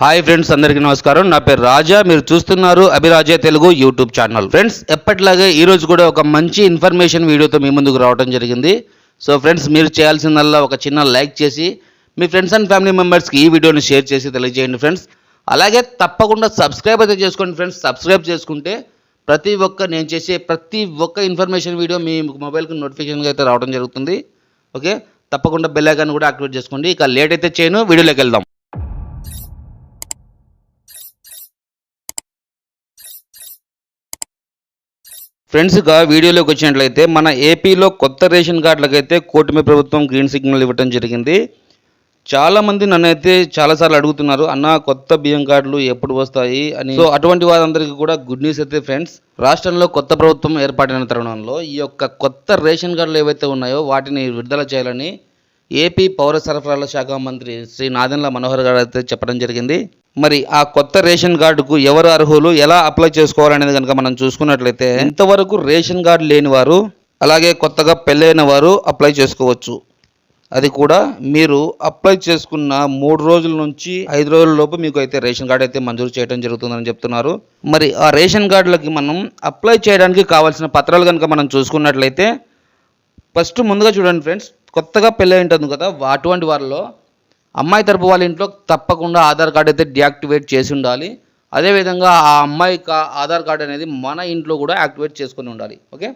Hi friends అందరికీ నమస్కారం. నా పేరు రాజా. మీరు చూస్తున్నారు Abhiraja Telugu YouTube channel. Friends ఎప్పటిలాగే ఈరోజు కూడా ఒక మంచి ఇన్ఫర్మేషన్ వీడియోతో మీ ముందుకు రావడం జరిగింది. సో ఫ్రెండ్స్ మీరు చేయాల్సిందల్లా ఒక చిన్న లైక్ చేసి మీ ఫ్రెండ్స్ అండ్ ఫ్యామిలీ మెంబర్స్కి ఈ వీడియోని షేర్ చేసి తెలియజేయండి ఫ్రెండ్స్. అలాగే తప్పకుండా సబ్స్క్రైబ్ అయితే చేసుకోండి ఫ్రెండ్స్. సబ్స్క్రైబ్ చేసుకుంటే ప్రతి ఒక్క నేను చేసే ప్రతి ఒక్క ఇన్ఫర్మేషన్ వీడియో మీ మొబైల్కి నోటిఫికేషన్గా అయితే రావడం జరుగుతుంది. ఓకే? తప్పకుండా బెల్ ఐకాన్ కూడా యాక్టివేట్ చేసుకోండి. ఇక లేట్ అయితే చేయను. వీడియోలోకి వెళ్దాం. ఫ్రెండ్స్గా వీడియోలోకి వచ్చినట్లయితే మన ఏపీలో కొత్త రేషన్ కార్డులకైతే కూటమి ప్రభుత్వం గ్రీన్ సిగ్నల్ ఇవ్వడం జరిగింది. చాలామంది నన్ను అయితే చాలాసార్లు అడుగుతున్నారు అన్న కొత్త బియ్యం కార్డులు ఎప్పుడు వస్తాయి? అని. సో అటువంటి వారందరికీ కూడా గుడ్ న్యూస్ అయితే ఫ్రెండ్స్ రాష్ట్రంలో కొత్త ప్రభుత్వం ఏర్పాటైన తరుణంలో ఈ యొక్క కొత్త రేషన్ కార్డులు ఏవైతే ఉన్నాయో వాటిని విడుదల చేయాలని ఏపీ పౌర సరఫరాల శాఖ మంత్రి శ్రీ నాదెండ్ల మనోహర్ గారు అయితే చెప్పడం జరిగింది. మరి ఆ కొత్త రేషన్ కార్డుకు ఎవరు అర్హులు ఎలా అప్లై చేసుకోవాలనేది కనుక మనం చూసుకున్నట్లయితే ఇంతవరకు రేషన్ కార్డు లేని వారు అలాగే కొత్తగా పెళ్ళైన వారు అప్లై చేసుకోవచ్చు. అది కూడా మీరు అప్లై చేసుకున్న మూడు రోజుల నుంచి ఐదు రోజుల లోపు మీకు అయితే రేషన్ కార్డు అయితే మంజూరు చేయడం జరుగుతుందని చెప్తున్నారు. మరి ఆ రేషన్ కార్డులకి మనం అప్లై చేయడానికి కావాల్సిన పత్రాలు కనుక మనం చూసుకున్నట్లయితే ఫస్ట్ ముందుగా చూడండి ఫ్రెండ్స్ కొత్తగా పెళ్ళి ఉంటుంది కదా అటువంటి వారిలో అమ్మాయి తరపు వాళ్ళ ఇంట్లో తప్పకుండా ఆధార్ కార్డు అయితే డియాక్టివేట్ చేసి ఉండాలి. అదేవిధంగా ఆ అమ్మాయి కా- ఆధార్ కార్డు అనేది మన ఇంట్లో కూడా యాక్టివేట్ చేసుకొని ఉండాలి. ఓకే?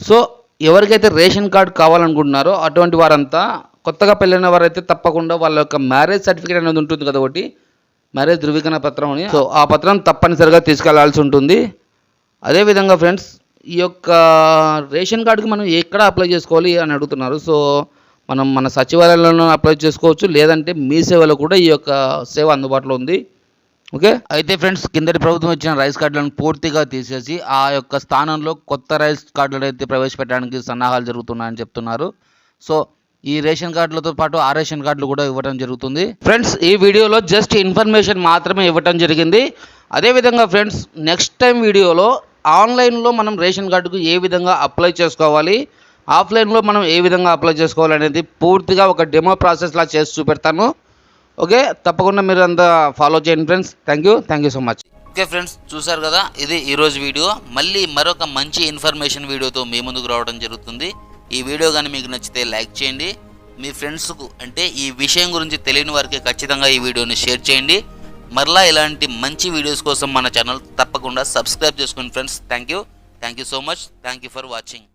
సో ఎవరికైతే రేషన్ కార్డు కావాలనుకుంటున్నారో అటువంటి వారంతా కొత్తగా పెళ్ళైన వారైతే తప్పకుండా వాళ్ళ యొక్క మ్యారేజ్ సర్టిఫికేట్ అనేది ఉంటుంది కదా ఒకటి. మ్యారేజ్ ధృవీకరణ పత్రం అని. సో ఆ పత్రం తప్పనిసరిగా తీసుకెళ్ళాల్సి ఉంటుంది. అదేవిధంగా ఫ్రెండ్స్ ఈ యొక్క రేషన్ కార్డుకి మనం ఎక్కడ అప్లై చేసుకోవాలి అని అడుగుతున్నారు. సో మనం మన సచివాలయంలో అప్లై చేసుకోవచ్చు లేదంటే మీ సేవలో కూడా ఈ యొక్క సేవ అందుబాటులో ఉంది. ఓకే? అయితే ఫ్రెండ్స్ కిందటి ప్రభుత్వం ఇచ్చిన రైస్ కార్డులను పూర్తిగా తీసేసి ఆ యొక్క స్థానంలో కొత్త రైస్ కార్డులు అయితే ప్రవేశపెట్టడానికి సన్నాహాలు జరుగుతున్నాయని చెప్తున్నారు. సో ఈ రేషన్ కార్డులతో పాటు ఆ రేషన్ కార్డులు కూడా ఇవ్వడం జరుగుతుంది. ఫ్రెండ్స్ ఈ వీడియోలో జస్ట్ ఇన్ఫర్మేషన్ మాత్రమే ఇవ్వడం జరిగింది. అదేవిధంగా ఫ్రెండ్స్ నెక్స్ట్ టైం వీడియోలో ఆన్లైన్లో మనం రేషన్ కార్డుకు ఏ విధంగా అప్లై చేసుకోవాలి ఆఫ్లైన్లో మనం ఏ విధంగా అప్లై చేసుకోవాలనేది పూర్తిగా ఒక డెమో ప్రాసెస్లా చేసి చూపెడతాను. ఓకే? తప్పకుండా మీరు అంతా ఫాలో చేయండి friends. Thank you thank you so much okay friends చూసారు కదా? ఇది ఈరోజు వీడియో. మళ్ళీ మరొక మంచి ఇన్ఫర్మేషన్ వీడియోతో మీ ముందుకు రావడం జరుగుతుంది. ఈ వీడియో కానీ మీకు నచ్చితే లైక్ చేయండి. మీ ఫ్రెండ్స్కు అంటే ఈ విషయం గురించి తెలియని వారికి ఖచ్చితంగా ఈ వీడియోని షేర్ చేయండి. మరలా ఇలాంటి మంచి వీడియోస్ కోసం మన ఛానల్ తప్పకుండా సబ్స్క్రైబ్ చేసుకోండి friends. Thank you thank you so much thank you for watching